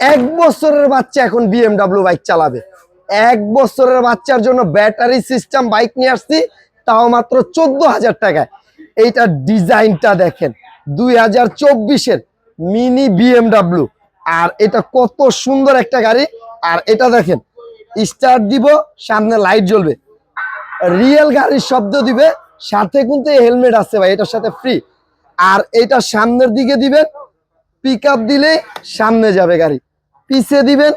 এক বছরের বাচ্চা এখন বিএমডাব্লিউ বাইক চালাবে। এক বছরের বাচ্চার জন্য ব্যাটারি সিস্টেম বাইক নিয়ে আসছি, তাও মাত্র চোদ্দ হাজার টাকায়। এইটার ডিজাইনটা দেখেন, দুই হাজার চব্বিশের মিনি বিএমডাব্লিউ আর এটা কত সুন্দর একটা গাড়ি। আর এটা দেখেন স্টার্ট দিব, সামনে লাইট জ্বলবে। রিয়েল গাড়ির শব্দ দিবে, সাথে কিন্তু হেলমেট আছে ভাই, এটার সাথে ফ্রি আর এটা সামনের দিকে দিবেন পিক দিলে সামনে যাবে গাড়ি। পিছে দিবেন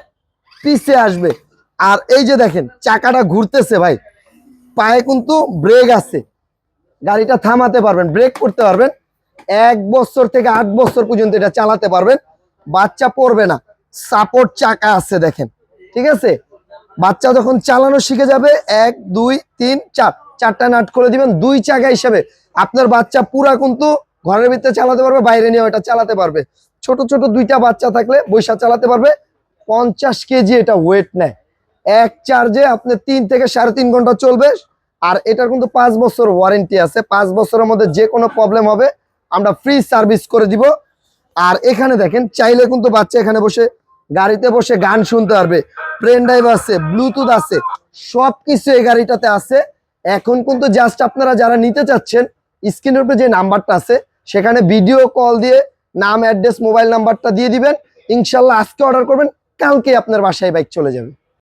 পিছে আসবে। আর এই যে দেখেন, চাকাটা ঘুরতেছে ভাই। পায়ে কিন্তু ব্রেক আছে। গাড়িটা থামাতে পারবেন ব্রেক করতে পারবেন। এক বছর থেকে আট বছর পর্যন্ত এটা চালাতে পারবেন। বাচ্চা পড়বে না। সাপোর্ট চাকা আছে দেখেন, ঠিক আছে? বাচ্চা যখন চালানো শিখে যাবে, এক, দুই, তিন, চার। চারটা নাট করে দিবেন, দুই চাকা হিসাবে। আপনার বাচ্চা পুরা কিন্তু ঘরের ভিতরে চালাতে পারবে, বাইরে নিয়ে ওটা চালাতে পারবে। ছোট ছোট দুইটা বাচ্চা থাকলে বৈশা চালাতে পারবে। পঞ্চাশ কেজি এটা ওয়েট নেয়। এক চার্জে আপনি তিন থেকে সাড়ে তিন ঘণ্টা চলবে। আর এটার কিন্তু পাঁচ বছর ওয়ারেন্টি আছে। পাঁচ বছরের মধ্যে যে কোনো প্রবলেম হবে, আমরা ফ্রি সার্ভিস করে দিব। আর এখানে দেখেন, চাইলে কিন্তু বাচ্চা এখানে বসে, গাড়িতে বসে গান শুনতে পারবে। প্লেন ড্রাইভ আছে ব্লুটুথ আছে সব কিছু এই গাড়িটাতে আছে। এখন কিন্তু জাস্ট আপনারা যারা নিতে চাচ্ছেন স্ক্রিনের উপরে যে নাম্বারটা আছে, সেখানে ভিডিও কল দিয়ে নাম অ্যাড্রেস মোবাইল নাম্বারটা দিয়ে দিবেন। ইনশাল্লাহ আজকে অর্ডার করবেন কালকে আপনার বাসায় বাইক চলে যাবে।